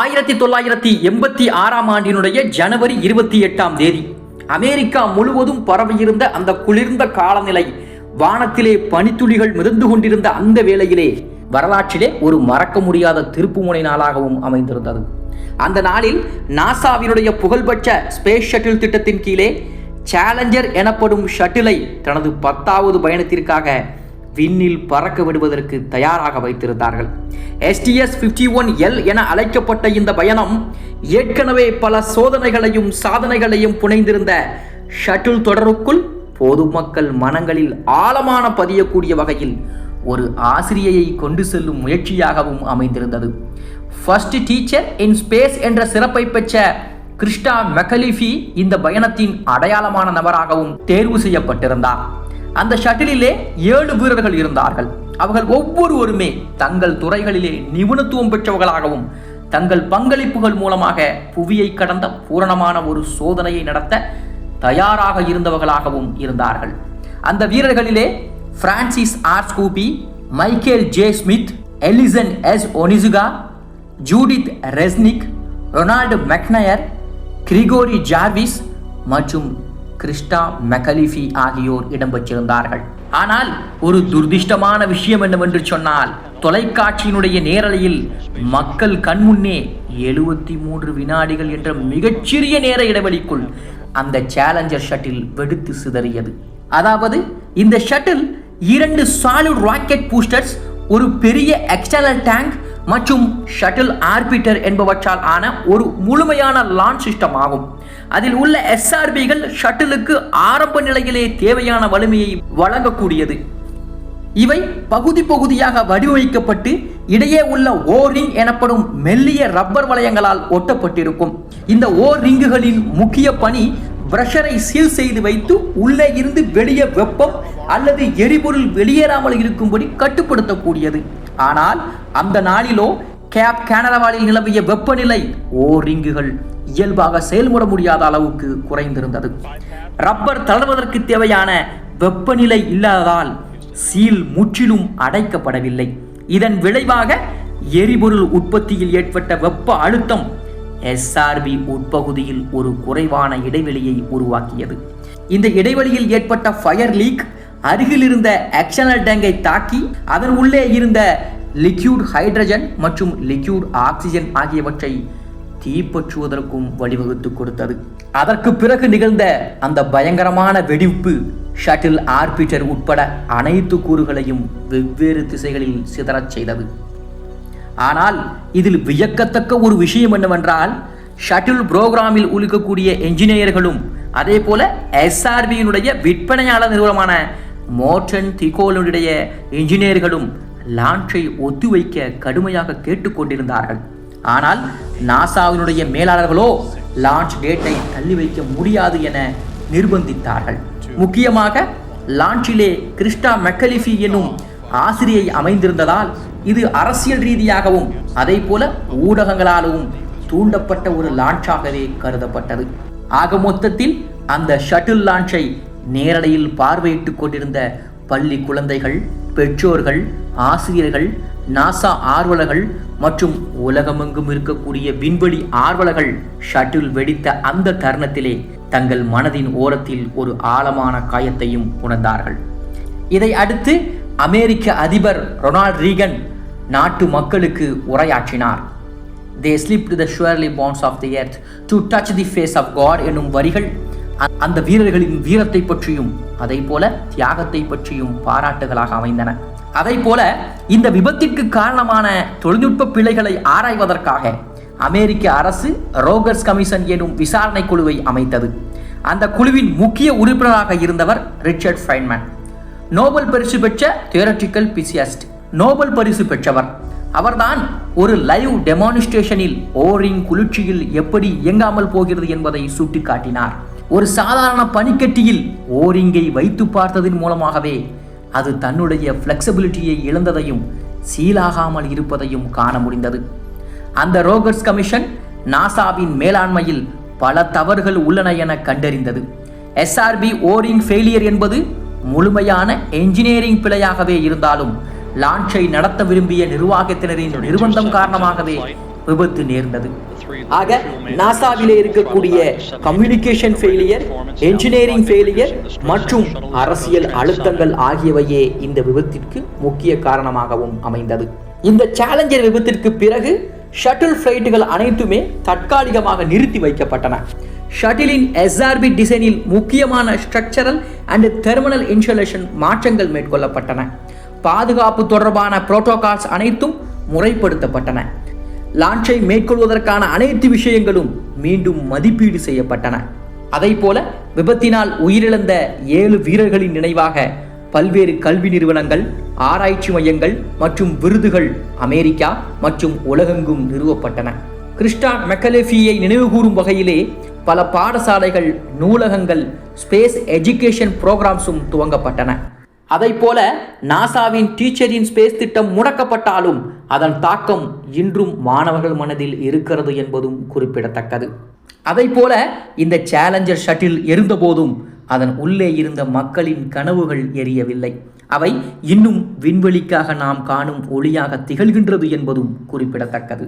ஆயிரத்தி தொள்ளாயிரத்தி எண்பத்தி ஆறாம் ஆண்டினுடைய ஜனவரி இருபத்தி எட்டாம் தேதி அமெரிக்கா முழுவதும் பரவியிருந்த அந்த குளிர்ந்த காலநிலை வானத்திலே பனித்துளிகள் மிதந்து கொண்டிருந்த அந்த வேளையிலே வரலாற்றிலே ஒரு மறக்க முடியாத திருப்புமுனை நாளாகவும் அமைந்திருந்தது. அந்த நாளில் நாசாவினுடைய புகழ்பெற்ற ஸ்பேஸ் ஷட்டில் திட்டத்தின் கீழே சேலஞ்சர் எனப்படும் ஷட்டிலை தனது பத்தாவது பயணத்திற்காக விண்ணில் பறக்க விடுவதற்கு தயாராக வைத்திருந்தார்கள். எஸ்டிஎஸ் பிப்டி ஒன் எல் என அழைக்கப்பட்ட இந்த பயணம் ஏற்கனவே பல சோதனைகளையும் சாதனைகளையும் புனைந்திருந்த ஷட்டில் தொடருக்குள் பொதுமக்கள் மனங்களில் ஆழமான பதியக்கூடிய வகையில் ஒரு ஆசிரியையை கொண்டு செல்லும் முயற்சியாகவும் அமைந்திருந்தது. ஃபர்ஸ்ட் டீச்சர் இன் ஸ்பேஸ் என்ற சிறப்பை பெற்ற கிறிஸ்டா மெக்கலிஃபி இந்த பயணத்தின் அடையாளமான நபராகவும் தேர்வு செய்யப்பட்டிருந்தார். அந்த ஷட்டிலிலே ஏழு வீரர்கள் இருந்தார்கள். அவர்கள் ஒவ்வொருவருமே தங்கள் துறைகளிலே நிபுணத்துவம் பெற்றவர்களாகவும் தங்கள் பங்களிப்புகள் மூலமாக புவியை கடந்த பூரணமான ஒரு சோதனையை நடத்த தயாராக இருந்தவர்களாகவும் இருந்தார்கள். அந்த வீரர்களிலே Francis R Scobee Michael J Smith Ellison S Onizuka Judith Resnik Ronald McNair Gregory Jarvis மற்றும் கிறிஸ்டா மெகலிஃபி ஆகியோர் இடம்பெற்றிருந்தார்கள். ஆனால் ஒரு துர்திஷ்டமான விஷயம் என்னவென்று சொன்னால் தொலைக்காட்சியினுடைய நேரலையில் மக்கள் கண்முன்னே எழுபத்தி மூன்று வினாடிகள் என்ற மிகச்சிறிய நேர இடைவெளிக்குள் அந்த சேலஞ்சர் ஷட்டில் வெடித்து சிதறியது. அதாவது இந்த ஷட்டில் இரண்டு சாலிட் ராக்கெட் பூஸ்டர்ஸ் ஒரு பெரிய எக்ஸ்டர்னல் டேங்க் மற்றும் ஷட்டில் ஆர்பிட்டர் என்பவற்றால் ஆன ஒரு முழுமையான லான்ச் சிஸ்டம் ஆகும். அதில் உள்ள எஸ்ஆர்பிகள் ஷட்டிலுக்கு ஆரம்ப நிலையிலே தேவையான வலிமையை வழங்கக்கூடியது. இவை பகுதி பகுதியாக வடிவமைக்கப்பட்டு இடையே உள்ள ஓ ரிங் எனப்படும் மெல்லிய ரப்பர் வளையங்களால் ஒட்டப்பட்டிருக்கும். இந்த ஓ ரிங்குகளின் முக்கிய பணி பிரஷரை சீல் செய்து வைத்து உள்ளே இருந்து வெளியே வெப்பம் அல்லது எரிபொருள் வெளியேறாமல் இருக்கும்படி கட்டுப்படுத்தக்கூடியது. ஆனால் அந்த நாளிலோ கேப் கேனரவாலில் நிலவிய வெப்பநிலை ஓ ரிங்குகள் இயல்பாக செயல்பட முடியாத அளவுக்கு குறைந்திருந்தது. ரப்பர் தளர்வதற்கு தேவையான வெப்பநிலை இல்லாததால் சீல் முற்றிலும் அடைக்கப்படவில்லை. இதன் விளைவாக எரிபொருள் உற்பத்தியில் ஏற்பட்ட வெப்ப அழுத்தம் எஸ்ஆர்பி உட்பகுதியில் ஒரு குறைவான இடைவெளியை உருவாக்கியது. இந்த இடைவெளியில் ஏற்பட்ட ஃபயர் லீக் அருகில் இருந்த எக்ஸனல் டேங்கை தாக்கி அதன் உள்ளே இருந்த லிக்யூட் ஹைட்ரஜன் மற்றும் லிக்யூட் ஆக்சிஜன் ஆகியவற்றை தீப்பற்றுவதற்கும் வழிவகுத்து கொடுத்தது. அதற்கு பிறகு நிகழ்ந்த அந்த பயங்கரமான வெடிப்பு ஷட்டில் ஆர்பிட்டர் உட்பட அனைத்து கூறுகளையும் வெவ்வேறு திசைகளில் சிதறச் செய்தது. ஆனால் இதில் வியக்கத்தக்க ஒரு விஷயம் என்னவென்றால் ஷட்டில் புரோகிராமில் உழுக்கக்கூடிய என்ஜினியர்களும் அதே போல எஸ்ஆர்பியினுடைய விற்பனையாளர் நிறுவனமான மோட்டன் திகோலுடைய என்ஜினியர்களும் லான்ச்சை ஒத்திவைக்க கடுமையாக கேட்டுக்கொண்டிருந்தார்கள் ஆனால் நாசாவினுடைய மேலாளர்களோ லான்ச் டேட்டை தள்ளி வைக்க முடியாது என நிர்பந்தித்தார்கள். முக்கியமாக லான்ச்சிலே கிறிஸ்டா மெக்கலிஃபி எனும் ஆசிரியை அமைந்திருந்ததால் இது அரசியல் ரீதியாகவும் அதே போல ஊடகங்களாலும் தூண்டப்பட்ட ஒரு லான்ச்சாகவே கருதப்பட்டது. ஆக மொத்தத்தில் அந்த ஷட்டில் லான்ச்சை நேரடையில் பார்வையிட்டுக் கொண்டிருந்த பள்ளி குழந்தைகள் பெற்றோர்கள் ஆசிரியர்கள் நாசா ஆர்வலர்கள் மற்றும் உலகமெங்கும் இருக்கக்கூடிய விண்வெளி ஆர்வலர்கள் ஷட்டில் வெடித்த அந்த தருணத்திலே தங்கள் மனதின் ஓரத்தில் ஒரு ஆழமான காயத்தையும் உணர்ந்தார்கள். இதை அடுத்து அமெரிக்க அதிபர் ரொனால்ட் ரீகன் நாட்டு மக்களுக்கு உரையாற்றினார். They slip the surly bonds of the earth to touch the face of God என்னும் வரிகள் அந்த வீரர்களின் வீரத்தை பற்றியும் அதை போல தியாகத்தை பற்றியும் பாராட்டுகளாக அமைந்தன. அதை போல இந்த விபத்திற்கு காரணமான தொழில்நுட்ப பிழைகளை ஆராய்வதற்காக அமெரிக்க அரசு ரோகர்ஸ் கமிஷன் எனும் விசாரணை குழுவை அமைத்தது. அந்த குழுவின் முக்கிய உறுப்பினராக இருந்தவர் ரிச்சர்ட் ஃபைன்மேன். நோபல் பரிசு பெற்ற தியோரட்டிக்கல் பிசியஸ்ட். நோபல் பரிசு பெற்றவர். அவர்தான் ஒரு லைவ் டெமானிஸ்ட்ரேஷனில் ஓரிங் குளிர்ச்சியில் எப்படி இயங்காமல் போகிறது என்பதை சுட்டிக்காட்டினார். ஒரு சாதாரண பனிக்கட்டியில் ஓரிங்கை வைத்து பார்த்ததன் மூலமாகவே அது தன்னுடைய ஃப்ளெக்சிபிலிட்டியை இழந்ததையும் சீலாகாமல் இருப்பதையும் காண முடிந்தது. அந்த ரோகர்ஸ் கமிஷன் நாசாவின் மேலாண்மையில் பல தவறுகள் உள்ளன என கண்டறிந்தது. எஸ்ஆர்பி ஓரிங் ஃபெயிலியர் என்பது முழுமையான என்ஜினியரிங் பிழையாகவே இருந்தாலும் லான்ச்சை நடத்த விரும்பிய நிர்வாகத்தினரின் நிர்பந்தம் காரணமாகவே விபத்து நேர்ந்தது. ஆக நாசாவிலே இருக்கக்கூடிய கம்யூனிகேஷன் ஃபெயிலியர் என்ஜினியரிங் ஃபெயிலியர் மற்றும் அரசியல் அழுத்தங்கள் ஆகியவையே இந்த விபத்திற்கு முக்கிய காரணமாகவும் அமைந்தது. இந்த சேலஞ்சர் விபத்திற்கு பிறகு ஷட்டில் ஃப்ளைட்டுகள் அனைத்துமே தற்காலிகமாக நிறுத்தி வைக்கப்பட்டன. ஷட்டிலின் எஸ்ஆர்பி டிசைனில் முக்கியமான ஸ்ட்ரக்சரல் அண்ட் தெர்மினல் இன்சுலேஷன் மாற்றங்கள் மேற்கொள்ளப்பட்டன. பாதுகாப்பு தொடர்பான புரோட்டோகால்ஸ் அனைத்தும் முறைப்படுத்தப்பட்டன. லான்ச்சை மேற்கொள்வதற்கான அனைத்து விஷயங்களும் மீண்டும் மதிப்பீடு செய்யப்பட்டன. அதைப்போல விபத்தினால் உயிரிழந்த ஏழு வீரர்களின் நினைவாக பல்வேறு கல்வி நிறுவனங்கள் ஆராய்ச்சி மையங்கள் மற்றும் விருதுகள் அமெரிக்கா மற்றும் உலகெங்கும் நிறுவப்பட்டன. கிறிஸ்டா மெக்கலேஃபியை நினைவுகூறும் வகையிலே பல பாடசாலைகள் நூலகங்கள் ஸ்பேஸ் எஜுகேஷன் ப்ரோக்ராம்ஸும் துவங்கப்பட்டன. அதைப்போல நாசாவின் டீச்சரின் ஸ்பேஸ் திட்டம் முடக்கப்பட்டாலும் அதன் தாக்கம் இன்றும் மாணவர்கள் மனதில் இருக்கிறது என்பதும் குறிப்பிடத்தக்கது. அதைப்போல இந்த சேலஞ்சர் ஷட்டில் எரிந்தபோதும் அதன் உள்ளே இருந்த மக்களின் கனவுகள் எரியவில்லை. அவை இன்னும் விண்வெளிக்காக நாம் காணும் ஒளியாக திகழ்கின்றது என்பதும் குறிப்பிடத்தக்கது.